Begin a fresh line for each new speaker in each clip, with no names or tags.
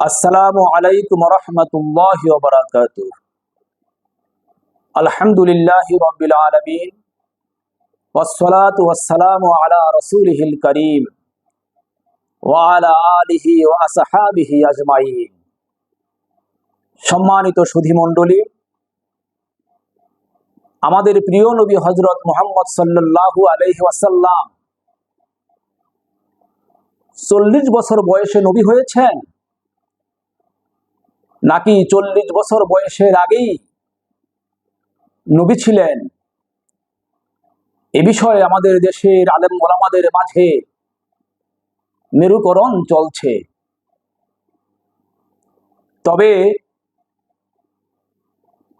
আসসালামু আলাইকুম রহমতুল্লাহ বরাকাত আলহামদুলিল্লাহ রবিল আলমিন والصلاة والسلام على رسوله الكريم وعلى آله وأصحابه أجمعين সম্মানিত সুধীমণ্ডলী আমাদের প্রিয় নবী হজরত মোহাম্মদ সাল্লাল্লাহু আলহি ওয়াসাল্লাম চল্লিশ বছর বয়সে নবী হয়েছেন নাকি চল্লিশ বছর বয়সের আগেই নবী ছিলেন? এ বিষয়ে আমাদের দেশের আলেম ওলামাদের মাঝে মেরুকরণ চলছে। তবে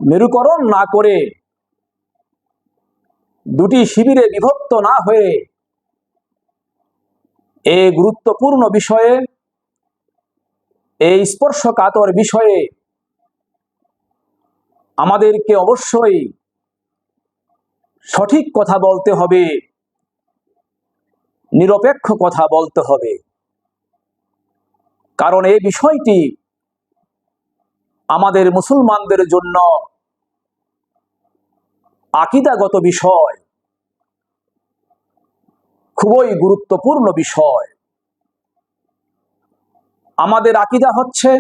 মেরুকরণ না করে দুটি শিবিরে বিভক্ত না হয়ে এ গুরুত্বপূর্ণ বিষয়ে এই স্পর্শকাতর বিষয়ে আমাদেরকে অবশ্যই সঠিক কথা বলতে হবে, নিরপেক্ষ কথা বলতে হবে। কারণ এই বিষয়টি আমাদের মুসলমানদের জন্য আকিদাগত বিষয়, খুবই গুরুত্বপূর্ণ বিষয়। আমাদের আকিদা হচ্ছে,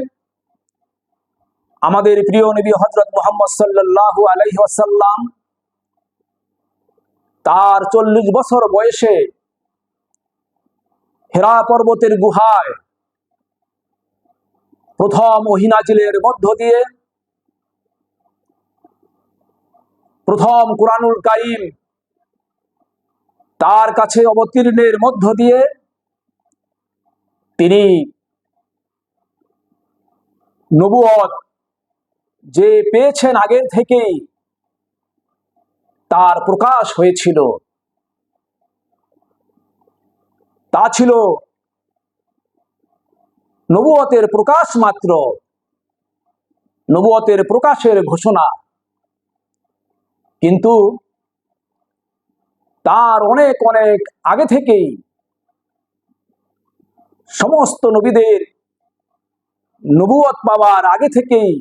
আমাদের প্রিয় নবী হজরত মোহাম্মদ সাল্লাল্লাহু আলাইহি ওয়াসাল্লাম তার চল্লিশ বছর বয়সে হেরা পর্বতের গুহায় প্রথম ওহিনাজিলের মধ্য দিয়ে প্রথম কোরআনুল কাইম তার কাছে অবতীর্ণের মধ্য দিয়ে তিনি নবুয়ত যে পেয়েছেন আগের থেকেই, তার প্রকাশ হয়েছিল। তা ছিল নবুয়তের প্রকাশ মাত্র নবুয়তের প্রকাশের ঘোষণা। কিন্তু তার অনেক অনেক আগে থেকেই সমস্ত নবীদের নবুয়ত পাওয়ার আগে থেকেই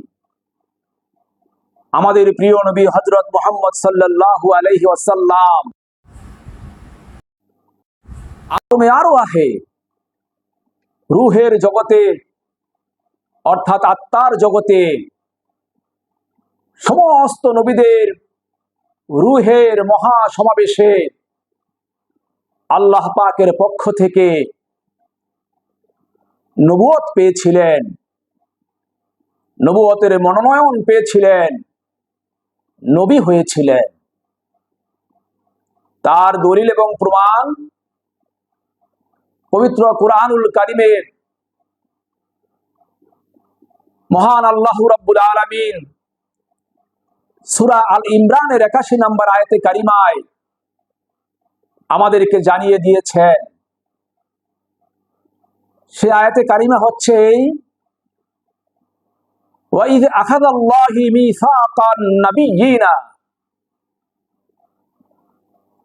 আমাদের প্রিয় নবী হজরত মোহাম্মদ সাল্লাল্লাহু আলাইহি ওয়াসাল্লাম আলমে আরও আহে রুহের জগতে, অর্থাৎ আত্মার জগতে সমস্ত নবীদের রুহের মহা সমাবেশে আল্লাহ পাকের পক্ষ থেকে নবুয়ত পেয়েছিলেন। নবুয়তের মনোনয়ন পেয়েছিলেন। নবী হয়েছিলেন। তার দলিল এবং প্রমাণ পবিত্র কোরআনুল কারিমের। মহান আল্লাহ রাব্বুল আলামিন সুরা আল ইমরানের একাশি নম্বর আয়তে কারিমায় আমাদেরকে জানিয়ে দিয়েছেন। সে আয়াতে কারিমা হচ্ছে এই وَإِذْ أَخَذَ اللَّهِ مِيثَاقَ النَّبِيِّينَ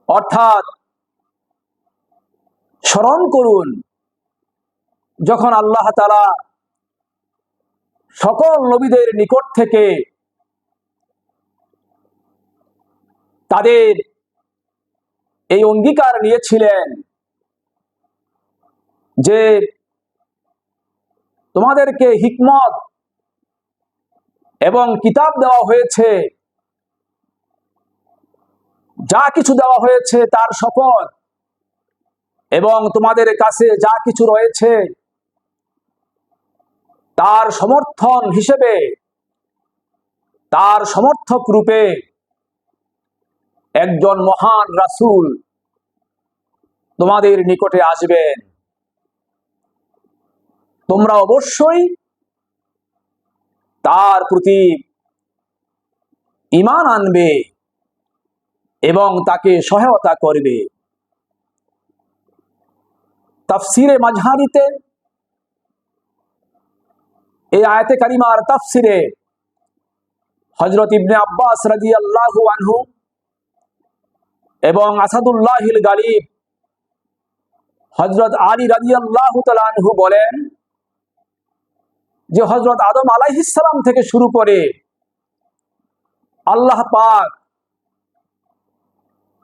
অর্থাৎ স্মরণ করুন যখন আল্লাহ তালা সকল নবীদের নিকট থেকে তাদের এই অঙ্গীকার নিয়েছিলেন যে তোমাদেরকে হিকমত এবং কিতাব দেওয়া হয়েছে। যা কিছু দেওয়া হয়েছে তার শপথ। এবং তোমাদের কাছে যা কিছু রয়েছে তার সমর্থন হিসেবে, তার সমর্থক রূপে একজন মহান রাসূল তোমাদের নিকটে আসবেন। তোমরা অবশ্যই তার প্রতি ইমান আনবে এবং তাকে সহায়তা করবে। তাফসিরে মাঝহারিতে এই আয়তে কারিমার তাফসিরে হজরত ইবনে আব্বাস রাজি আল্লাহু আনহু এবং আসাদুল্লাহিল গালিব হজরত আলী রাজি আল্লাহ আনহু বলেন যে হজরত আদম আলাইহিসালাম থেকে শুরু করে আল্লাহ পাক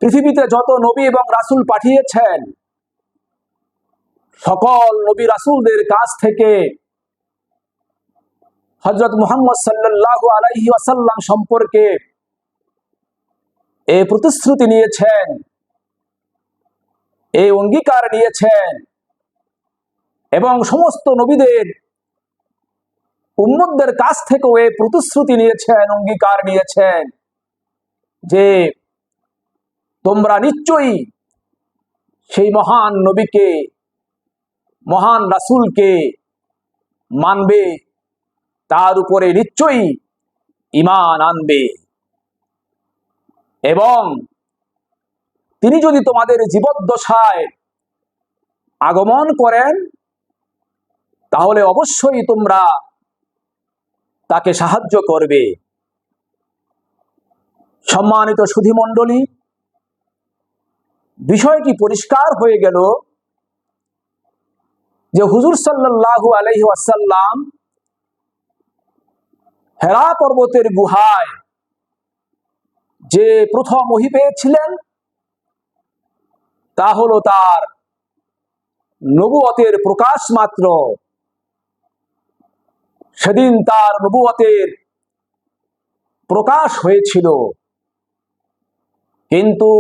পৃথিবীতে যত নবী এবং রাসূল পাঠিয়েছেন, সকল নবী রাসূলদের কাছ থেকে হজরত মুহাম্মদ সাল্লাল্লাহু আলাইহি ওয়াসাল্লাম সম্পর্কে এই প্রতিশ্রুতি নিয়েছেন এই অঙ্গীকার নিয়েছেন এবং সমস্ত নবীদের উম্মতদের কাছ থেকেও এই প্রতিশ্রুতি নিয়েছেন, অঙ্গীকার নিয়েছেন যে তোমরা নিশ্চয়ই সেই মহান নবীকে, মহান রাসুলকে মানবে, তার উপরে নিশ্চয়ই ইমান আনবে। এবং তিনি যদি তোমাদের জীবদ্দশায় আগমন করেন, তাহলে অবশ্যই তোমরা তাকে সাহায্য করবে। সম্মানিত সুধীমণ্ডলী, বিষয়টি পরিষ্কার হয়ে গেল যে হুজুর সাল্লাল্লাহু আলাইহি ওয়াসাল্লাম হেরা পর্বতের গুহায় যে প্রথম ওহি পেয়েছিলেন, তা হলো তার নবুয়তের প্রকাশ মাত্র। সেদিন তার নবুয়তের প্রকাশ হয়েছিল। কিন্তু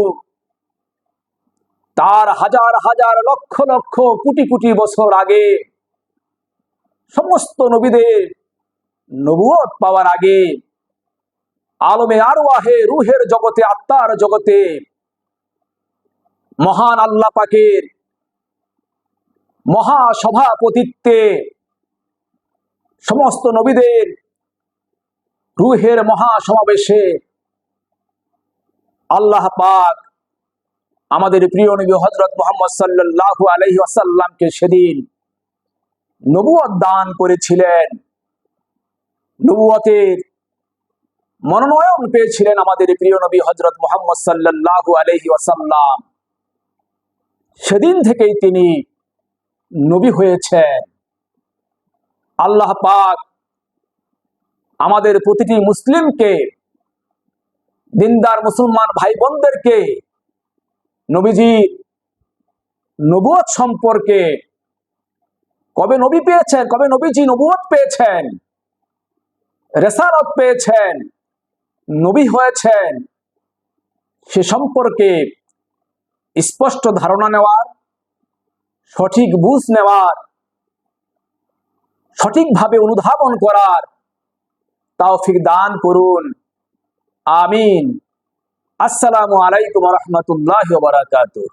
তার হাজার হাজার, লক্ষ লক্ষ, কোটি কোটি বছর আগে সমস্ত নবীদের নবুয়ত পাওয়ার আগে আলমে আরওয়াহে রুহের জগতে, আত্মার জগতে মহান আল্লাহ পাকের মহাসভাপতিত্বে সমস্ত নবীদের রুহের মহাসমাবেশে আল্লাহ পাক আমাদের প্রিয় নবী হজরত মোহাম্মদ সাল্লাল্লাহু আলাইহি ওয়াসাল্লামকে সেদিন নবুয়ত দান করেছিলেন। নবুয়তের মনোনয়ন পেয়েছিলেন আমাদের প্রিয় নবী হজরত মোহাম্মদ সাল্লাল্লাহু আলাইহি ওয়াসাল্লাম। সেদিন থেকেই তিনি নবী হয়েছেন। আল্লাহ পাক আমাদের প্রতিটি মুসলিমকে, দিনদার মুসলমান ভাই বোনদেরকে নবীজি নবুয়ত সম্পর্কে কবে নবী পেয়েছেন, কবে নবীজি নবুয়ত পেয়েছেন রেসারত পেয়েছেন, নবী হয়েছেন, সে সম্পর্কে স্পষ্ট ধারণা নেওয়ার, সঠিক বুঝ নেওয়ার সঠিকভাবে অনুধাবন করার তাওফিক দান করুন। আমিন। আসসালামু আলাইকুম রহমতুল্লাহ বারাকাতুহ।